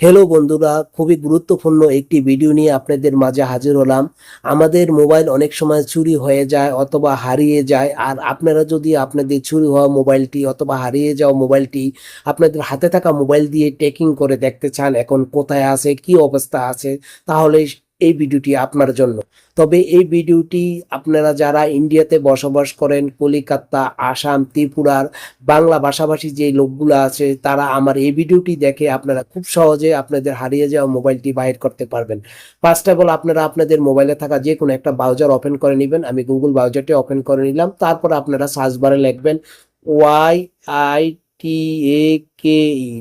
Hello বন্ধুরা, খুবই গুরুত্বপূর্ণ একটি ভিডিও নিয়ে আপনাদের মাঝে হাজির হলাম। আমাদের মোবাইল অনেক সময় চুরি হয়ে যায় অথবা হারিয়ে যায়, আর আপনারা যদি আপনাদের চুরি হওয়া মোবাইলটি অথবা হারিয়ে যাওয়া মোবাইলটি আপনাদের হাতে থাকা মোবাইল দিয়ে টেকিং করে দেখতে চান, এখন কোথায় আছে, কি অবস্থা আছে, তাহলে এই ভিডিওটি আপনার জন্য। তবে এই ভিডিওটি আপনারা যারা ইন্ডিয়াতে বসবাস করেন, কলিকাতা, আসাম, ত্রিপুরার বাংলা ভাষাভাষী যে লোকগুলো আছে, তারা আমার এই ভিডিওটি দেখে আপনারা খুব সহজে আপনাদের হারিয়ে যাওয়া মোবাইলটি বাইর করতে পারবেন। ফার্স্ট অফ অল আপনারা আপনাদের মোবাইলে থাকা যে কোনো একটা ব্রাউজার ওপেন করে নেবেন। আমি গুগল ব্রাউজারটি ওপেন করে নিলাম। তারপর আপনারা সার্চ বারে লিখবেন ওয়াই আই টি এ ই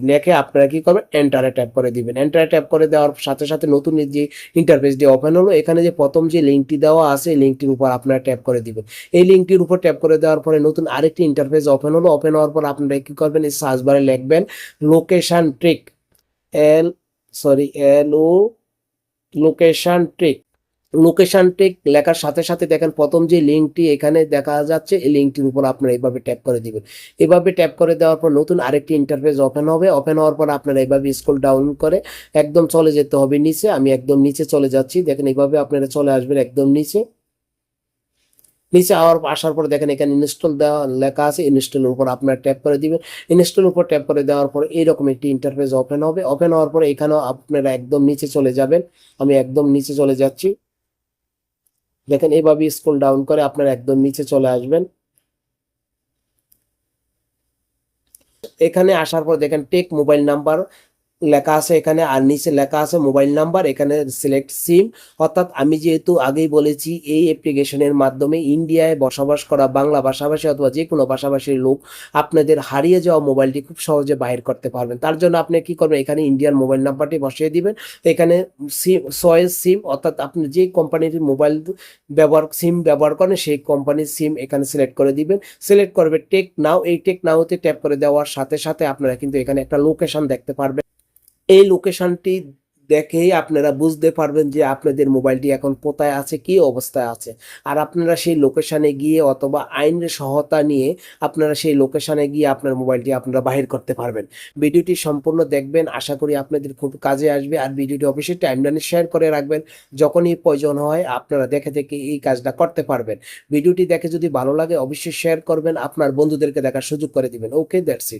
লেখে আপনারা কি করবেন? এন্টারে ট্যাপ করে দিবেন। এন্টারে ট্যাপ করে দেওয়ার সাথে সাথে নতুন যে ইন্টারফেসটি ওপেন হলো, এখানে যে প্রথম যে লিঙ্কটি দেওয়া আছে, এই লিঙ্কটির উপর আপনারা ট্যাপ করে দিবেন। এই লিঙ্কটির উপর ট্যাপ করে দেওয়ার পরে নতুন আরেকটি ইন্টারফেস ওপেন হলো। ওপেন হওয়ার পর আপনারা কি করবেন? এই সার্চ বারে লিখবেন location trick L sorry L O location trick location trick লেখার সাথে সাথে দেখেন প্রথম যে লিঙ্কটি এখানে দেখা যাচ্ছে, এই লিঙ্কটির উপর আপনারা এইভাবে ট্যাপ করে দিবেন। এভাবে ট্যাপ করে দেওয়ার পর নতুন আরেকটি ইন্টারফেস ওপেন হবে। ওপেন হওয়ার পর আপনারা এইভাবে স্কুল ডাউন করে একদম চলে যেতে হবে নিচে। আমি একদম নিচে চলে যাচ্ছি। দেখেন এইভাবে আপনারা চলে আসবেন একদম নিচে। নিচে আওয়ার আসার পর দেখেন এখানে ইনস্টল দেওয়া লেখা আছে। ইনস্টলের উপর আপনারা ট্যাপ করে দিবেন। ইনস্টলের উপর ট্যাপ করে দেওয়ার পর এইরকম একটি ইন্টারফেস ওপেন হবে। ওপেন হওয়ার পর এখানেও আপনারা একদম নিচে চলে যাবেন। আমি একদম নিচে চলে যাচ্ছি। দেখেন এভাবে স্কুল ডাউন করে আপনার একদম নিচে চলে আসবেন। এখানে আসার পর দেখেন টেক মোবাইল নাম্বার লেখা আছে এখানে, আর নিচে লেখা আছে মোবাইল নাম্বার, এখানে সিলেক্ট সিম অর্থাৎ আমি যেহেতু আগেই বলেছি, এই অ্যাপ্লিকেশনের মাধ্যমে ইন্ডিয়ায় বসবাস করা বাংলা ভাষাভাষী অথবা যে কোনো ভাষাভাষীর লোক আপনাদের হারিয়ে যাওয়া মোবাইলটি খুব সহজে বাইর করতে পারবেন। তার জন্য আপনি কি করবেন, এখানে ইন্ডিয়ান মোবাইল নাম্বারটি বসিয়ে দিবেন। এখানে সিম সয়েস সিম অর্থাৎ আপনি যে কোম্পানির মোবাইল ব্যবহার সিম ব্যবহার করেন, সেই কোম্পানির সিম এখানে সিলেক্ট করে দিবেন। সিলেক্ট করবে টেক নাও এই টেক নাওতে ট্যাপ করে দেওয়ার সাথে সাথে আপনারা কিন্তু এখানে একটা লোকেশন দেখতে পারবেন। এই লোকেশনটি দেখেই আপনারা বুঝতে পারবেন যে আপনাদের মোবাইলটি এখন কোথায় আছে, কি অবস্থায় আছে। আর আপনারা সেই লোকেশানে গিয়ে অথবা আইনের সহায়তা নিয়ে আপনারা সেই লোকেশানে গিয়ে আপনার মোবাইলটি আপনারা বাহির করতে পারবেন। ভিডিওটি সম্পূর্ণ দেখবেন, আশা করি আপনাদের খুব কাজে আসবে। আর ভিডিওটি অবশ্যই টাইমলাইনে শেয়ার করে রাখবেন। যখনই প্রয়োজন হয়, আপনারা দেখে দেখে এই কাজটা করতে পারবেন। ভিডিওটি দেখে যদি ভালো লাগে, অবশ্যই শেয়ার করবেন। আপনার বন্ধুদেরকে দেখার সুযোগ করে দিবেন। Okay that's it